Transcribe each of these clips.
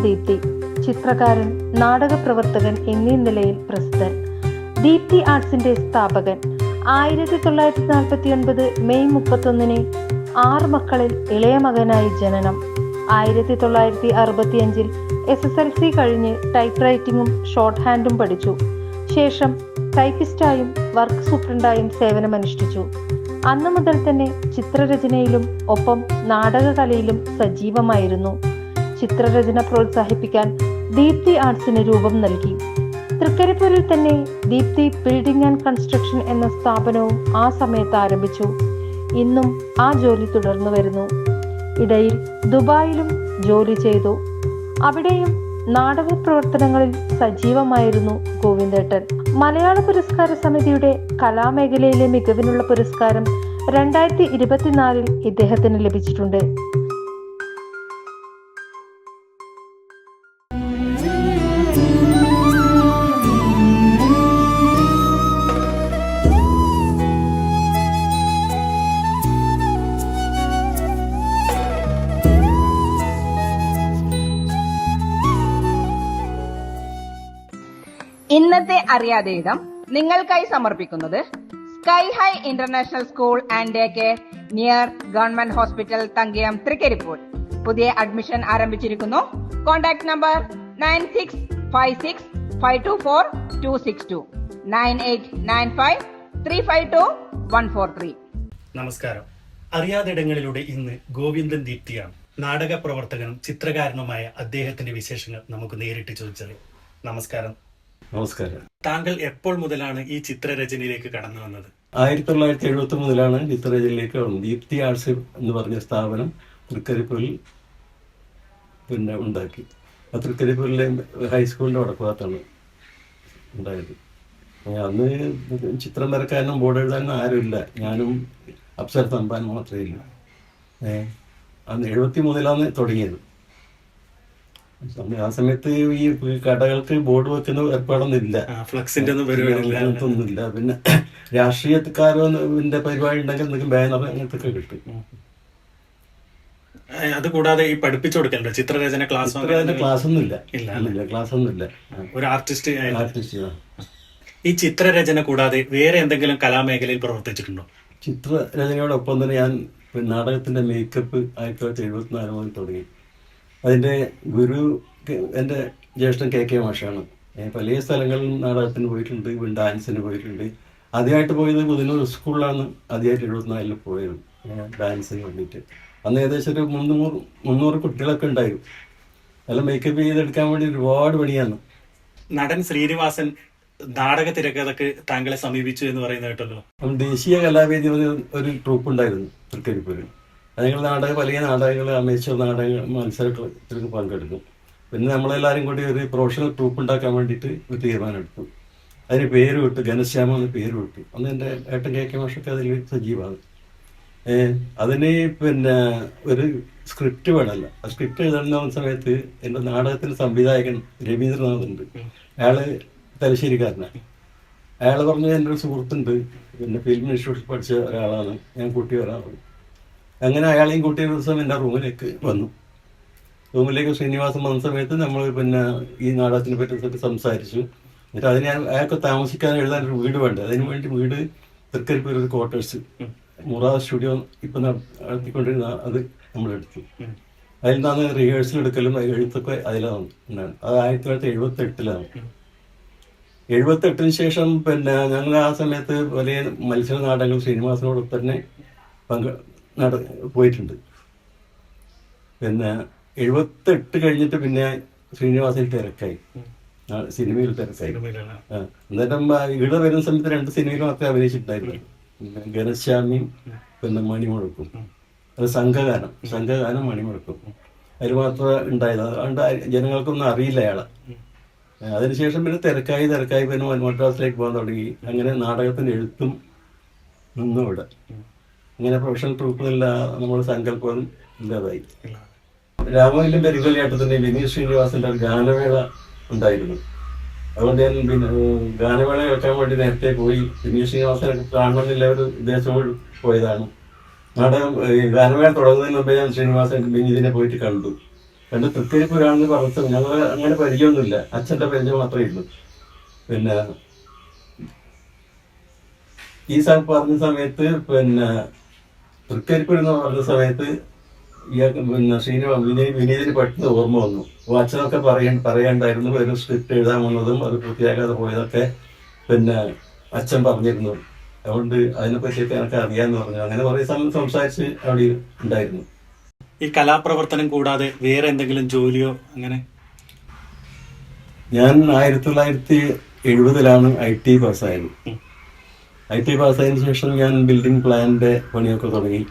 ദീപ്തി ചിത്രകാരൻ നാടകപ്രവർത്തകൻ എന്നീ നിലയിൽ പ്രസിദ്ധൻ. ദീപ്തി ആർട്സിന്റെ സ്ഥാപകൻ. ആയിരത്തി തൊള്ളായിരത്തി നാൽപ്പത്തി ഒൻപത് മെയ് മുപ്പത്തൊന്നിന് ആറ് മക്കളിൽ ഇളയ മകനായി ജനനം. ആയിരത്തി തൊള്ളായിരത്തി അറുപത്തിയഞ്ചിൽ എസ് എസ് എൽ സി കഴിഞ്ഞ് ടൈപ്പ് റൈറ്റിങ്ങും ഷോർട്ട് ഹാൻഡും പഠിച്ചു. ശേഷം ടൈപ്പിസ്റ്റായും വർക്ക് സൂപ്രണ്ടായും സേവനമനുഷ്ഠിച്ചു. അന്നു മുതൽ തന്നെ ചിത്രരചനയിലും ഒപ്പം നാടകകലയിലും സജീവമായിരുന്നു. ചിത്രരചന പ്രോത്സാഹിപ്പിക്കാൻ ദീപ്തി ആർട്സിന് രൂപം നൽകി. തൃക്കരിപ്പൂരിൽ തന്നെ ദീപ്തി ബിൽഡിംഗ് ആൻഡ് കൺസ്ട്രക്ഷൻ എന്ന സ്ഥാപനവും ആ സമയത്ത് ആരംഭിച്ചു. ഇന്നും ആ ജോലി തുടർന്നു വരുന്നു. ഇടയിൽ ദുബായിലും ജോലി ചെയ്തു. അവിടെയും നാടക പ്രവർത്തനങ്ങളിൽ സജീവമായിരുന്നു ഗോവിന്ദേട്ടൻ. മലയാള പുരസ്കാര സമിതിയുടെ കലാമേഖലയിലെ മികവിനുള്ള പുരസ്കാരം രണ്ടായിരത്തി ഇരുപത്തിനാലിൽ ഇദ്ദേഹത്തിന് ലഭിച്ചിട്ടുണ്ട്. അറിയാതെ ഇടം നിങ്ങൾക്കായി സമർപ്പിക്കുന്നത് sky high international school and day care near government hospital Thankayam Thrikaripur. പുതിയ അഡ്മിഷൻ ആരംഭിച്ചിരിക്കുന്നു. Contact number nine six five six five two four two six two nine eight nine five three five two one four three നമസ്കാരം. അറിയാതിടങ്ങളിലൂടെ ഇന്ന് ഗോവിന്ദൻ ദീപ്തിയാണ്. നാടക പ്രവർത്തകനും ചിത്രകാരനുമായ അദ്ദേഹത്തിന്റെ വിശേഷങ്ങൾ നമുക്ക് നേരിട്ട് ചോദിച്ചത് നമസ്കാരം. നമസ്കാരം. താങ്കൾ എപ്പോൾ മുതലാണ് ഈ ചിത്രരചനയിലേക്ക് കടന്നു വന്നത്? ആയിരത്തി തൊള്ളായിരത്തി എഴുപത്തി മുതലാണ് ചിത്രരചനയിലേക്ക് വന്നത്. ദീപ്തി ആർട്സ് എന്ന് പറഞ്ഞ സ്ഥാപനം തൃക്കരിപ്പൂരിൽ പിന്നെ ഉണ്ടാക്കി. ആ തൃക്കരിപ്പൂരിലെ ഹൈസ്കൂളിന്റെ വടക്കുഭാഗത്താണ് ഉണ്ടായത്. അന്ന് ചിത്രം വരക്കാനും ബോർഡ് എഴുതാനും ആരുമില്ല. ഞാനും അപ്സർ തമ്പാൻ മാത്രമേ ഇല്ല. ഏഹ് അന്ന് എഴുപത്തി മൂന്നിലാണ് തുടങ്ങിയത്. ആ സമയത്ത് ഈ കടകൾക്ക് ബോർഡ് വെക്കുന്ന ഏർപ്പാടൊന്നും ഇല്ല ഫ്ലക്സിന്റെ ഒന്നും പരിപാടിയില്ല. പിന്നെ രാഷ്ട്രീയക്കാരോന്റെ പരിപാടി ഉണ്ടെങ്കിൽ നിങ്ങൾക്ക് ബാനർ അങ്ങനത്തെ ഒക്കെ കിട്ടും അത് കൂടാതെ ഈ പഠിപ്പിച്ചു കൊടുക്കലുണ്ടോ ചിത്രരചന ക്ലാസ് ക്ലാസ് ഒന്നും. ഇല്ല. ക്ലാസ് ഒന്നും ഇല്ല ഒരു ആർട്ടിസ്റ്റ് ആർട്ടിസ്റ്റ് ഈ ചിത്രരചന കൂടാതെ വേറെ എന്തെങ്കിലും കലാമേഖലയിൽ പ്രവർത്തിച്ചിട്ടുണ്ടോ? ചിത്രരചനയോടൊപ്പം തന്നെ ഞാൻ നാടകത്തിന്റെ മേക്കപ്പ് ആയിരത്തി തൊള്ളായിരത്തി എഴുപത്തിനാല് മുതൽ തുടങ്ങി. അതിന്റെ ഗുരു എന്റെ ജ്യേഷ്ഠൻ കെ കെ മാഷാണ്. ഞാൻ പല സ്ഥലങ്ങളിലും നാടകത്തിന് പോയിട്ടുണ്ട് ഡാൻസിന് പോയിട്ടുണ്ട്. ആദ്യമായിട്ട് പോയത് ബുധനൂർ സ്കൂളിലാണ് ആദ്യമായിട്ട് എഴുപത്തിനാലിൽ പോയത് ഡാൻസിന് വേണ്ടിയിട്ട്. അന്ന് ഏകദേശം ഒരു മുന്നൂറ് മുന്നൂറ് കുട്ടികളൊക്കെ ഉണ്ടായിരുന്നു. അതെല്ലാം മേക്കപ്പ് ചെയ്തെടുക്കാൻ വേണ്ടി ഒരുപാട് പണിയാണ്. നടൻ ശ്രീനിവാസൻ നാടക തിരക്കഥക്ക് താങ്കളെ സമീപിച്ചു എന്ന് പറയുന്ന കേട്ടല്ലോ ദേശീയ കലാവേദി ഒരു ട്രൂപ്പ് ഉണ്ടായിരുന്നു തൃക്കരിപ്പൂരിൽ അത് നാടകം വലിയ നാടകങ്ങൾ അമേച്ചർ നാടക മത്സരത്തിലൊക്കെ പങ്കെടുക്കും. പിന്നെ നമ്മളെല്ലാവരും കൂടി ഒരു പ്രൊഫഷണൽ ട്രൂപ്പ് ഉണ്ടാക്കാൻ വേണ്ടിയിട്ട് ഒരു തീരുമാനം എടുത്തു അതിന് പേര് വിട്ടു ഘനശ്യാമ എന്ന് പേര് വിട്ടു. അന്ന് എന്റെ ഏട്ടൻ കെ കെ മാഷൊക്കെ അതിൽ സജീവമാണ്. അതിന് പിന്നെ ഒരു സ്ക്രിപ്റ്റ് വേണമല്ല. ആ സ്ക്രിപ്റ്റ് എഴുതുന്ന സമയത്ത് എന്റെ നാടകത്തിന്റെ സംവിധായകൻ രവീന്ദ്രനാഥ് ഉണ്ട് അയാൾ തലശ്ശേരിക്കാരനാണ് അയാൾ പറഞ്ഞ എന്റെ ഒരു സുഹൃത്തുണ്ട്. പിന്നെ ഫിലിം ഇൻസ്റ്റിറ്റ്യൂട്ടിൽ പഠിച്ച ഒരാളാണ്. ഞാൻ കൂട്ടി വരാറ് അങ്ങനെ അയാളെയും കൂട്ടിയ ദിവസം എന്റെ റൂമിലേക്ക് വന്നു. റൂമിലേക്ക് ശ്രീനിവാസം വന്ന സമയത്ത് നമ്മൾ പിന്നെ ഈ നാടകത്തിനെ പറ്റി സംസാരിച്ചു. എന്നിട്ട് അതിന് അയാൾക്ക് താമസിക്കാൻ എഴുതാൻ ഒരു വീട് വേണ്ട? അതിന് വേണ്ടി വീട് തൃക്കരിപ്പൂർ ഒരു ക്വാർട്ടേഴ്സ് മുറ സ്റ്റുഡിയോ ഇപ്പം നടത്തിക്കൊണ്ടിരുന്ന അത് നമ്മൾ എടുത്തു. അതിൽ നിന്നാണ് റിഹേഴ്സൽ എടുക്കലും എഴുത്തൊക്കെ അതിലാണ്. അത് ആയിരത്തി തൊള്ളായിരത്തി എഴുപത്തി എട്ടിലാണ് എഴുപത്തെട്ടിന് ശേഷം പിന്നെ ഞങ്ങൾ ആ സമയത്ത് വലിയ മത്സര നാടകങ്ങൾ ശ്രീനിവാസനോട് തന്നെ പങ്ക് നട പോയിട്ടുണ്ട്. പിന്നെ എഴുപത്തെട്ട് കഴിഞ്ഞിട്ട് പിന്നെ ശ്രീനിവാസൻ തിരക്കായി. സിനിമയിൽ തിരക്കായി. എന്നിട്ട് അന്നേരം ഇവിടെ വരുന്ന സമയത്ത് രണ്ട് സിനിമയിൽ മാത്രമേ അഭിനയിച്ചിട്ടുണ്ടായിരുന്നു ഘനശ്യാമിയും പിന്നെ മണിമുഴക്കും അത് സംഘഗാനം. സംഘഗാനം മണിമുഴക്കും. അതിൽ മാത്രമേ ഉണ്ടായത്. അതുകൊണ്ട് ജനങ്ങൾക്കൊന്നും അറിയില്ല അയാളെ. അതിനുശേഷം പിന്നെ തിരക്കായി തിരക്കായി പിന്നെ മദ്രാസിലേക്ക് പോകാൻ തുടങ്ങി. അങ്ങനെ നാടകത്തിന്റെ എഴുത്തും നിന്നു ഇവിടെ. ഇങ്ങനെ പ്രൊഫഷണൽ ട്രൂപ്പില്ല നമ്മുടെ സങ്കല്പം ഇല്ലാതായി. രാമനിലെ ബരികളിയാട്ടത്തിന്റെ വിനീത് ശ്രീനിവാസന്റെ ഒരു ഗാനമേള ഉണ്ടായിരുന്നു. അതുകൊണ്ട് ഞാൻ പിന്നെ ഗാനമേള കേൾക്കാൻ വേണ്ടി നേരത്തെ പോയി. വിനീത് ശ്രീനിവാസിനെ കാണണമെന്നില്ല ഒരു ഉദ്ദേശത്തോട് പോയതാണ്. നാടകം ഗാനമേള തുടങ്ങുന്നതിന് മുമ്പേ ഞാൻ ശ്രീനിവാസൻ വിനീതിനെ പോയിട്ട് കണ്ടു. രണ്ട് തൃക്കരിപ്പുരാണെന്ന് പറഞ്ഞത് ഞങ്ങൾ അങ്ങനെ പരിചയമൊന്നുമില്ല. അച്ഛന്റെ പരിചയം മാത്രമേ ഉള്ളൂ. പിന്നെ ഈ സാർ പറഞ്ഞ സമയത്ത് പിന്നെ തൃക്കരിപ്പൂർ എന്ന് പറഞ്ഞ സമയത്ത് ഇയാൾക്ക് പിന്നെ ശ്രീനിവാ വിനീ- വിനീതിന് പെട്ടെന്ന് ഓർമ്മ വന്നു. അച്ഛനൊക്കെ പറയാൻ പറയാണ്ടായിരുന്നു. ഒരു സ്ക്രിപ്റ്റ് എഴുതാൻ വന്നതും അത് പൂർത്തിയാക്കാതെ പോയതൊക്കെ പിന്നെ അച്ഛൻ പറഞ്ഞിരുന്നു. അതുകൊണ്ട് അതിനെ പറ്റിയൊക്കെ എനിക്ക് അറിയാന്ന് പറഞ്ഞു. അങ്ങനെ കുറേ സമയം സംസാരിച്ച് അവിടെ ഉണ്ടായിരുന്നു. ഈ കലാപ്രവർത്തനം കൂടാതെ വേറെ എന്തെങ്കിലും ജോലിയോ അങ്ങനെ? ഞാൻ ആയിരത്തി തൊള്ളായിരത്തി എഴുപതിലാണ് ഐ ടി പാസ്സായത്. ഐ ടി പാസ്സായതിനു ശേഷം ഞാൻ ബിൽഡിംഗ് പ്ലാനിന്റെ പണിയൊക്കെ തുടങ്ങി.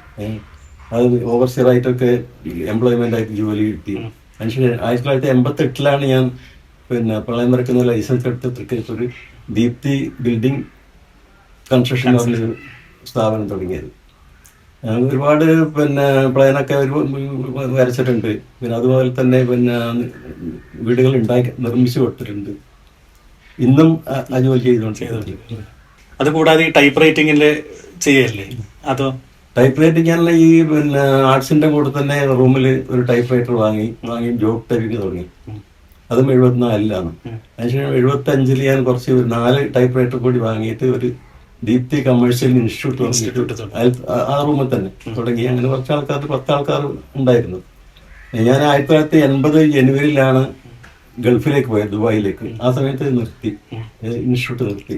അത് ഓവർസിയർ ആയിട്ടൊക്കെ എംപ്ലോയ്മെന്റ് ആയിട്ട് ജോലി കിട്ടി. അതിനുശേഷം ആയിരത്തി തൊള്ളായിരത്തി എൺപത്തി എട്ടിലാണ് ഞാൻ പിന്നെ പ്രളയം വരക്കുന്ന ലൈസൻസ് എടുത്ത് തൃക്കരിപ്പൂർ ദീപ്തി ബിൽഡിംഗ് കൺസ്ട്രക്ഷൻ എന്ന് പറഞ്ഞൊരു സ്ഥാപനം തുടങ്ങിയത്. ഒരുപാട് പിന്നെ പ്ലാനൊക്കെ ഒരു വരച്ചിട്ടുണ്ട്. പിന്നെ അതുപോലെ തന്നെ പിന്നെ വീടുകൾ ഉണ്ടാക്കി നിർമ്മിച്ചു കൊടുത്തിട്ടുണ്ട്. ഇന്നും ആ ജോലി ചെയ്തുകൊണ്ട് അത് കൂടാതെ ഈ ടൈപ്പ് റൈറ്റിംഗിൽ ചെയ്യല്ലേ? അതോ? ടൈപ്പ് റൈറ്റ് ഞാൻ ഈ പിന്നെ ആർട്സിന്റെ കൂടെ തന്നെ റൂമിൽ ഒരു ടൈപ്പ് റൈറ്റർ വാങ്ങി വാങ്ങി ജോബ് തരിക തുടങ്ങി. അതും എഴുപത്തിനാലിലാണ്. അതിനുശേഷം എഴുപത്തി അഞ്ചിൽ ഞാൻ കുറച്ച് നാല് ടൈപ്പ് റൈറ്റർ കൂടി വാങ്ങിയിട്ട് ഒരു ദീപ്തി കമേഴ്ഷ്യൽ ഇൻസ്റ്റിറ്റ്യൂട്ട് ഇൻസ്റ്റിറ്റ്യൂട്ട് ആ റൂമിൽ തന്നെ തുടങ്ങി. അങ്ങനെ കുറച്ച് ആൾക്കാർ പത്ത് ആൾക്കാർ ഉണ്ടായിരുന്നു. ഞാൻ ആയിരത്തി തൊള്ളായിരത്തി എൺപത് ജനുവരിയിലാണ് ഗൾഫിലേക്ക് പോയത് ദുബായിലേക്ക്. ആ സമയത്ത് നിർത്തി. ഇൻസ്റ്റിറ്റ്യൂട്ട് നിർത്തി.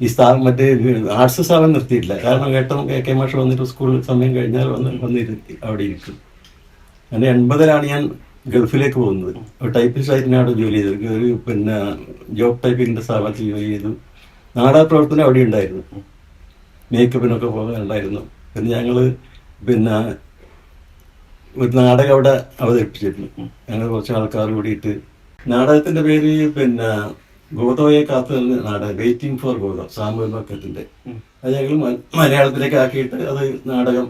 ഈ സ്ഥാപനം മറ്റേ ആർട്സ് സ്ഥാപനം നിർത്തിയിട്ടില്ല. കാരണം കേട്ടോ കെ കെ മാഷ് വന്നിട്ട് സ്കൂൾ സമയം കഴിഞ്ഞാൽ വന്ന് വന്നിരുത്തി അവിടെ ഇരിക്കും. അങ്ങനെ എൺപതിലാണ് ഞാൻ ഗൾഫിലേക്ക് പോകുന്നത്. ടൈപ്പിസ്റ്റ് ആയിട്ടാണ് ജോലി ചെയ്തത് ഒരു പിന്നെ ജോബ് ടൈപ്പിങ്ങിന്റെ സ്ഥാപനത്തിൽ ജോലി ചെയ്തു. നാടാ പ്രവർത്തനം അവിടെ ഉണ്ടായിരുന്നു. മേക്കപ്പിനൊക്കെ പോകാനുണ്ടായിരുന്നു. പിന്നെ ഞങ്ങൾ പിന്നെ ഒരു നാടകം അവിടെ അവതരിപ്പിച്ചിരുന്നു. ഞങ്ങൾ കുറച്ച് ആൾക്കാർ കൂടിയിട്ട്. നാടകത്തിന്റെ പേര് പിന്നെ ഗോതോയെ കാത്തു നിന്ന് നാടകം വെയിറ്റിംഗ് ഫോർ ഗോതോ സാമൂഹ്യ ബക്കറ്റിന്റെ അത് ഞങ്ങൾ മലയാളത്തിലേക്ക് ആക്കിയിട്ട് അത് നാടകം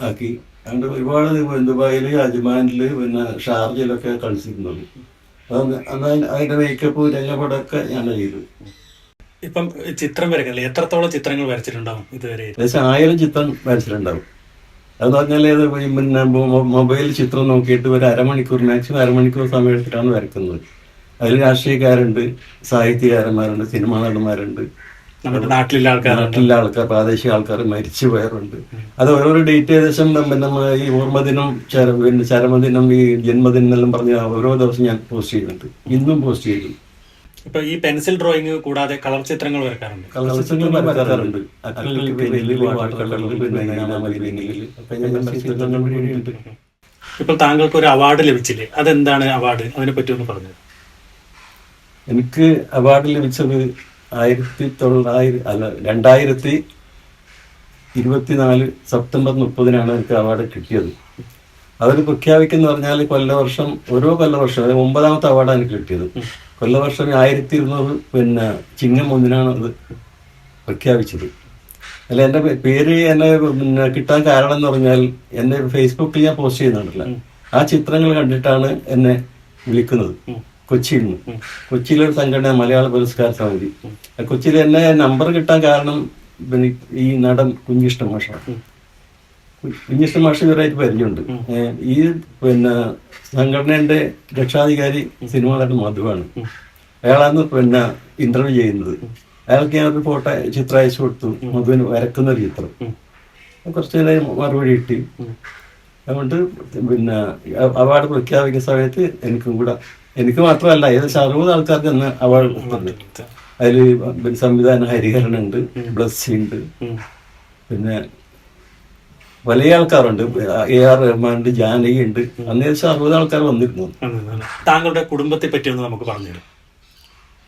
ആക്കി. അതുകൊണ്ട് ഒരുപാട് ദുബായിൽ അജ്മാനിൽ പിന്നെ ഷാർജയിലൊക്കെ കളിച്ചിരുന്നുണ്ട് അത് അതിന്റെ- മേക്കപ്പ് രംഗപടമൊക്കെ ഞാൻ ചെയ്തു. ഇപ്പം ചിത്രം വരയ്ക്കുന്നില്ല എത്രത്തോളം ചിത്രങ്ങൾ വരച്ചിട്ടുണ്ടാവും ഇതുവരെ? ഏകദേശം ആയിരം ചിത്രം വരച്ചിട്ടുണ്ടാവും. അതെന്ന് പറഞ്ഞാൽ ഇത് പിന്നെ മൊബൈൽ ചിത്രം നോക്കിയിട്ട് ഒരു അരമണിക്കൂർ മാക്സിമം അരമണിക്കൂർ സമയം എടുത്തിട്ടാണ് വരക്കുന്നത്. അതിൽ രാഷ്ട്രീയക്കാരുണ്ട് സാഹിത്യകാരന്മാരുണ്ട് സിനിമാ നടന്മാരുണ്ട്. നമ്മുടെ നാട്ടിലുള്ള ആൾക്കാർ നാട്ടിലെ ആൾക്കാർ പ്രാദേശിക ആൾക്കാർ മരിച്ചു പോയവരുണ്ട്. അത് ഓരോരോ ഡേറ്റ് ഏകദേശം പിന്നെ നമ്മൾ ഈ ഓർമ്മദിനം ചര പിന്നെ ചരമദിനം ഈ ജന്മദിനം എല്ലാം പറഞ്ഞ ഓരോ ദിവസം ഞാൻ പോസ്റ്റ് ചെയ്യുന്നുണ്ട്. ഇന്നും പോസ്റ്റ് ചെയ്തു ഇപ്പൊ ഈ പെൻസിൽ ഡ്രോയിങ് കൂടാതെ കളർ ചിത്രങ്ങൾ വരക്കാറുണ്ട്. ഞാൻ ചിത്രങ്ങൾ ഇപ്പോൾ താങ്കൾക്ക് ഒരു അവാർഡ് ലഭിച്ചില്ലേ? അതെന്താണ് അവാർഡ് അതിനെ പറ്റി ഒന്ന് പറഞ്ഞു എനിക്ക് അവാർഡ് ലഭിച്ചത് ആയിരത്തി തൊള്ളായിരം അല്ല രണ്ടായിരത്തി ഇരുപത്തിനാല് സെപ്റ്റംബർ മുപ്പതിനാണ് എനിക്ക് അവാർഡ് കിട്ടിയത്. അവർ പ്രഖ്യാപിക്കുന്ന പറഞ്ഞാൽ കൊല്ലവർഷം ഓരോ കൊല്ലവർഷം അതായത് ഒമ്പതാമത്തെ അവാർഡാണ് എനിക്ക് കിട്ടിയത്. കൊല്ലവർഷം ആയിരത്തി ഇരുന്നൂറ് പിന്നെ ചിങ്ങം ഒന്നിനാണ് അത് പ്രഖ്യാപിച്ചത്. അല്ല എന്റെ പേര് എന്നെ പിന്നെ കിട്ടാൻ കാരണം എന്ന് പറഞ്ഞാൽ എന്റെ ഫേസ്ബുക്കിൽ ഞാൻ പോസ്റ്റ് ചെയ്യുന്നുണ്ടല്ലോ. ആ ചിത്രങ്ങൾ കണ്ടിട്ടാണ് എന്നെ വിളിക്കുന്നത്. കൊച്ചിയിൽ നിന്ന്. കൊച്ചിയിലൊരു സംഘടന മലയാള പുരസ്കാര സമിതി. കൊച്ചിയിൽ എന്നെ നമ്പർ കിട്ടാൻ കാരണം പിന്നെ ഈ നടൻ കുഞ്ഞിഷ്ട മാഷ കുഞ്ഞിഷ്ട മാഷ ഇവരായിട്ട് പരിചയമുണ്ട്. ഈ പിന്നെ സംഘടനയുടെ രക്ഷാധികാരി സിനിമാ നടൻ മധുവാണ്. അയാളാണ് പിന്നെ ഇന്റർവ്യൂ ചെയ്യുന്നത്. അയാൾക്ക് ഞാൻ ഒരു ഫോട്ടോ ചിത്രം അയച്ചു കൊടുത്തു. മധുവിന് വരക്കുന്ന ഒരു ചിത്രം. കുറച്ച് നേരം മറുപടി കിട്ടി. അതുകൊണ്ട് പിന്നെ അവാർഡ് പ്രഖ്യാപിക്കുന്ന സമയത്ത് എനിക്കും കൂടെ എനിക്ക് മാത്രമല്ല ഏകദേശം അറുപത് ആൾക്കാർക്ക് അന്ന് അവാർഡ് കൊടുത്തിട്ടുണ്ട് അതിൽ സംവിധാന ഹരിഹരൻ ഉണ്ട് ബ്ലസ്സി ഉണ്ട് പിന്നെ വലിയ ആൾക്കാരുണ്ട്. എ ആർ റഹ്മാൻ ഉണ്ട് ജാനകി ഉണ്ട് അന്ന് ഏകദേശം അറുപത് ആൾക്കാർ വന്നിരുന്നു. താങ്കളുടെ കുടുംബത്തെ പറ്റി ഒന്ന് നമുക്ക് പറഞ്ഞു എന്റെ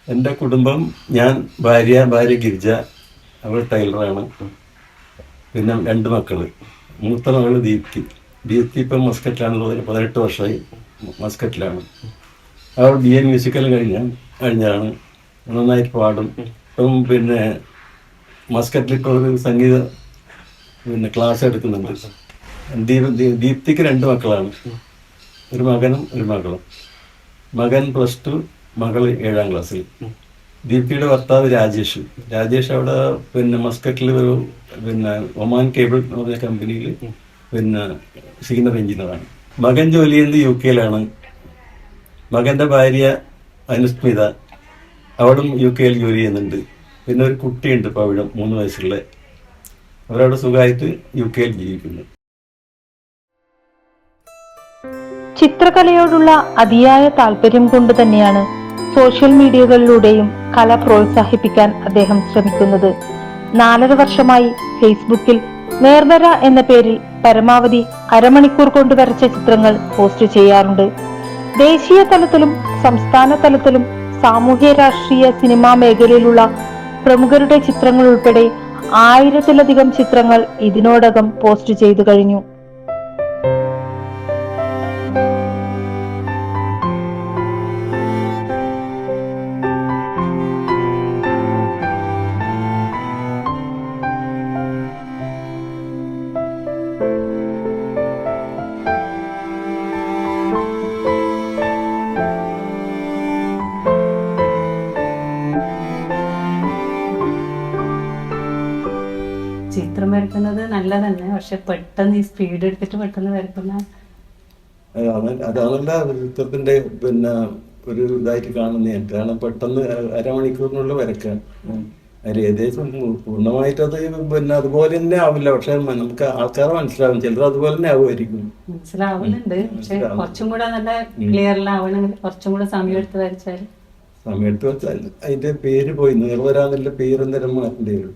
എന്റെ കുടുംബം ഞാൻ ഭാര്യ ഭാര്യ ഗിരിജ അവൾ ടൈലറാണ്. പിന്നെ രണ്ട് മക്കൾ. മൂത്ത മകൾ ദീപ്തി. ദീപ്തി ഇപ്പം മസ്കറ്റിലാണ് പതിനെട്ട് വർഷമായി മസ്കറ്റിലാണ്. അവൾ ബി എ മ്യൂസിക്കൽ കഴിഞ്ഞ കഴിഞ്ഞാണ് നന്നായിട്ട് പാടും. ഇപ്പം പിന്നെ ഒരു സംഗീത പിന്നെ ക്ലാസ് എടുക്കുന്നുണ്ട്. ദീപ ദീപ്തിക്ക് രണ്ട് മക്കളാണ്. ഒരു മകനും ഒരു മകളും. മകൻ പ്ലസ് ടു മകൾ ഏഴാം ക്ലാസ്സിൽ ദീപ്തിയുടെ ഭർത്താവ് രാജേഷ്. രാജേഷ് അവിടെ പിന്നെ മസ്കറ്റിൽ ഒരു പിന്നെ ഒമാൻ കേബിൾ എന്ന് പറഞ്ഞ കമ്പനിയിൽ പിന്നെ സീനിയർ എഞ്ചിനീയറാണ് മകൻ ജോലി ചെയ്യുന്നത് യു കെയിലാണ് മകന്റെ ഭാര്യ അനുസ്മിത അവളും യു കെയിൽ ജോലി ചെയ്യുന്നുണ്ട്. പിന്നെ ഒരു കുട്ടിയുണ്ട് ഇപ്പോൾ അവിടെ മൂന്ന് വയസ്സുള്ള. അവരവിടെ സുഖമായിട്ട് യു കെയിൽ ജീവിക്കുന്നു. ചിത്രകലയോടുള്ള അതിയായ താല്പര്യം കൊണ്ട് തന്നെയാണ് സോഷ്യൽ മീഡിയകളിലൂടെയും കല പ്രോത്സാഹിപ്പിക്കാൻ അദ്ദേഹം ശ്രമിക്കുന്നത്. നാലര വർഷമായി ഫേസ്ബുക്കിൽ നേർവര എന്ന പേരിൽ പരമാവധി അരമണിക്കൂർ കൊണ്ട് വരച്ച ചിത്രങ്ങൾ പോസ്റ്റ് ചെയ്യാറുണ്ട്. ദേശീയ തലത്തിലും സംസ്ഥാന തലത്തിലും സാമൂഹ്യ രാഷ്ട്രീയ സിനിമാ മേഖലയിലുള്ള പ്രമുഖരുടെ ചിത്രങ്ങൾ ഉൾപ്പെടെ ആയിരത്തിലധികം ചിത്രങ്ങൾ ഇതിനോടകം പോസ്റ്റ് ചെയ്തു കഴിഞ്ഞു. ചിത്രം വരക്കുന്നത് നല്ലതന്നെ. പക്ഷെ പെട്ടെന്ന് ഈ സ്പീഡ് എടുത്തിട്ട് പെട്ടെന്ന് വരക്കുന്ന അതാണ് അതാണല്ല ചിത്രത്തിന്റെ പിന്നെ ഒരു ഇതായിട്ട് കാണുന്ന. കാരണം പെട്ടെന്ന് അരമണിക്കൂറിനുള്ളിൽ വരക്കാൻ അതിൽ ഏകദേശം പൂർണമായിട്ട് അത് പിന്നെ അതുപോലെ തന്നെ ആവില്ല. പക്ഷെ നമുക്ക് ആൾക്കാരെ മനസ്സിലാവും. ചിലർ അതുപോലെ തന്നെ ആവുമായിരിക്കും. മനസ്സിലാവുന്നുണ്ട്. പക്ഷെ. കുറച്ചും കൂടെ നല്ല ക്ലിയറിലാവണമെങ്കിൽ കുറച്ചും കൂടെ സമയം എടുത്ത് വരച്ചാൽ സമയത്ത് വെച്ചാൽ അതിന്റെ പേര് പോയി. നേർവരാന്നുള്ള പേര് എന്തെങ്കിലും മാറ്റേണ്ടി വരും.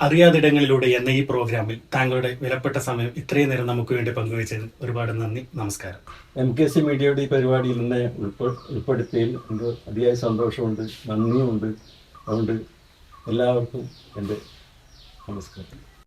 അറിയാതിടങ്ങളിലൂടെ എന്ന ഈ പ്രോഗ്രാമിൽ താങ്കളുടെ വിലപ്പെട്ട സമയം ഇത്രയും നേരം നമുക്ക് വേണ്ടി പങ്കുവച്ചതിന് ഒരുപാട് നന്ദി നമസ്കാരം. എം കെ സി മീഡിയയുടെ ഈ പരിപാടിയിൽ ഉൾപ്പെടുത്തിയിൽ ഉൾപ്പെടുത്തിയതിൽ എനിക്ക് അതിയായ സന്തോഷമുണ്ട് നന്ദിയുമുണ്ട്. അതുകൊണ്ട് എല്ലാവർക്കും എന്റെ നമസ്കാരം.